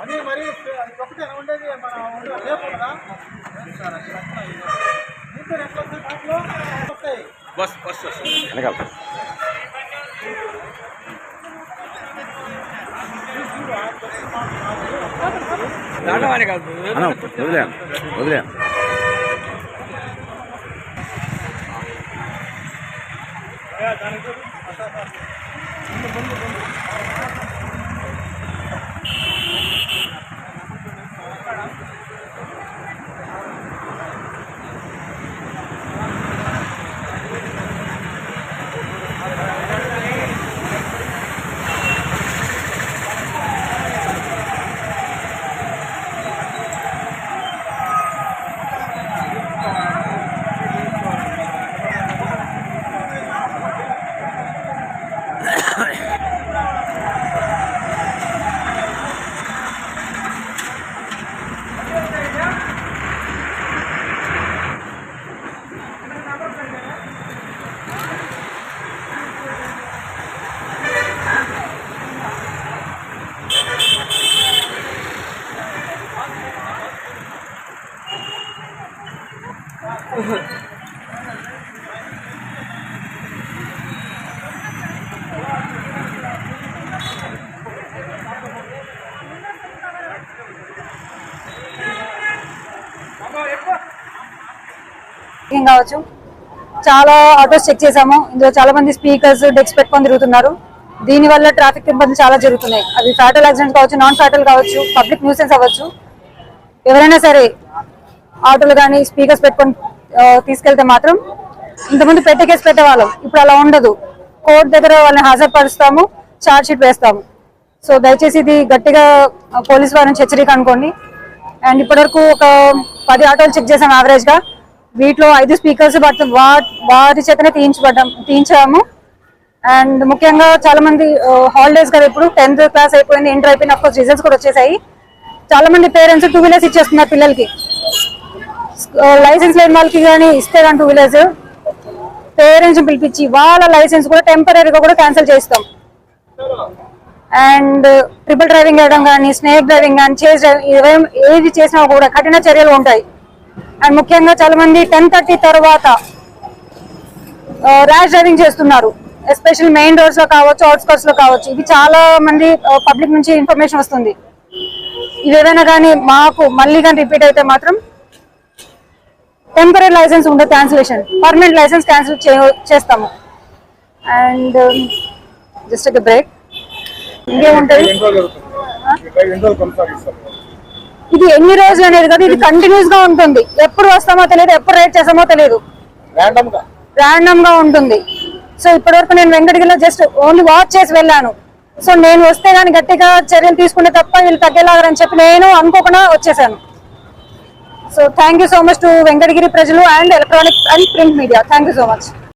అది మరి ఒకటే ఉండేది మన రేపు కదా వెనకాల. దాటవానే కాదు. అన్న. వదిలేను వదిలేను ఏం కావచ్చు. చాలా ఆటోస్ చెక్ చేసాము ఇందులో చాలా మంది స్పీకర్స్ డెక్స్ పెట్టుకొని తిరుగుతున్నారు. దీని వల్ల ట్రాఫిక్ ఇబ్బందులు చాలా జరుగుతున్నాయి. అవి ఫ్యాటల్ యాక్సిడెంట్ కావచ్చు నాన్ ఫ్యాటల్ కావచ్చు పబ్లిక్ న్యూసెన్స్ అవ్వచ్చు. ఎవరైనా సరే ఆటోలు కానీ స్పీకర్స్ పెట్టుకొని తీసుకెళ్తే మాత్రం ఇంతకుముందు పెట్టే కేసు పెట్టేవాళ్ళం. ఇప్పుడు అలా ఉండదు. కోర్టు దగ్గర వాళ్ళని హాజరుపరుస్తాము ఛార్జ్ షీట్ వేస్తాము. సో దయచేసి ఇది గట్టిగా ఆ, పోలీస్ వారిని హెచ్చరిక అనుకోండి. అండ్ ఇప్పటివరకు ఒక పది ఆటోలు చెక్ చేసాం యావరేజ్గా వీటిలో ఐదు స్పీకర్స్ బట్ వారి చేతనే తీయించబడ్డాం తీయించాము అండ్ ముఖ్యంగా చాలా మంది హాలిడేస్ కదా ఇప్పుడు టెన్త్ క్లాస్ అయిపోయింది ఇంటర్ అయిపోయింది. అఫ్కోర్స్ రిజల్ట్స్ కూడా వచ్చేసాయి. చాలా మంది పేరెంట్స్ టూ వీలర్స్ ఇచ్చేస్తున్నారు పిల్లలకి. లైసెన్స్ లేని వాళ్ళకి కానీ ఇస్తే కానీ టూ వీలర్స్ పేరెంట్స్ పిలిపించి వాళ్ళ లైసెన్స్ కూడా టెంపరీగా కూడా క్యాన్సిల్ చేస్తాం అండ్ ట్రిపుల్ డ్రైవింగ్ వేయడం కానీ స్నేక్ డ్రైవింగ్ కానీ చేసే డ్రైవింగ్ ఏది చేసినా కూడా కఠిన చర్యలు ఉంటాయి. అండ్ ముఖ్యంగా చాలా మంది టెన్ థర్టీ తర్వాత ర్యాష్ డ్రైవింగ్ చేస్తున్నారు. ఎస్పెషల్ మెయిన్ రోడ్స్లో కావచ్చు అవుట్స్కట్స్లో కావచ్చు. ఇది చాలా మంది పబ్లిక్ నుంచి ఇన్ఫర్మేషన్ వస్తుంది. ఇవేవైనా కానీ మాకు మళ్ళీ కానీ రిపీట్ అయితే మాత్రం టెంపరీ లైసెన్స్ ఉండే క్యాన్సిలేషన్ పర్మనెంట్ లైసెన్స్ క్యాన్సిల్ చేస్తాము. అండ్ జస్ట్ ఒక బ్రేక్ ఇంకేముంటది ఇది ఎన్ని రోజులు అనేది కదా ఇది కంటిన్యూస్గా ఉంటుంది. ఎప్పుడు వస్తామో తెలియదు ఎప్పుడు రైడ్ చేస్తామో తెలియదు. ర్యాండమ్గా? ఉంటుంది. సో ఇప్పటివరకు నేను వెంకటగిరిలో జస్ట్ ఓన్లీ వాచ్ చేసి వెళ్ళాను. సో నేను వస్తే కానీ గట్టిగా చర్యలు తీసుకుంటే తప్ప వీళ్ళు తగ్గేలాగని చెప్పి నేను అనుకోకుండా వచ్చేసాను. So thank you so much to Venkatagiri ప్రజలు and electronic and print media thank you so much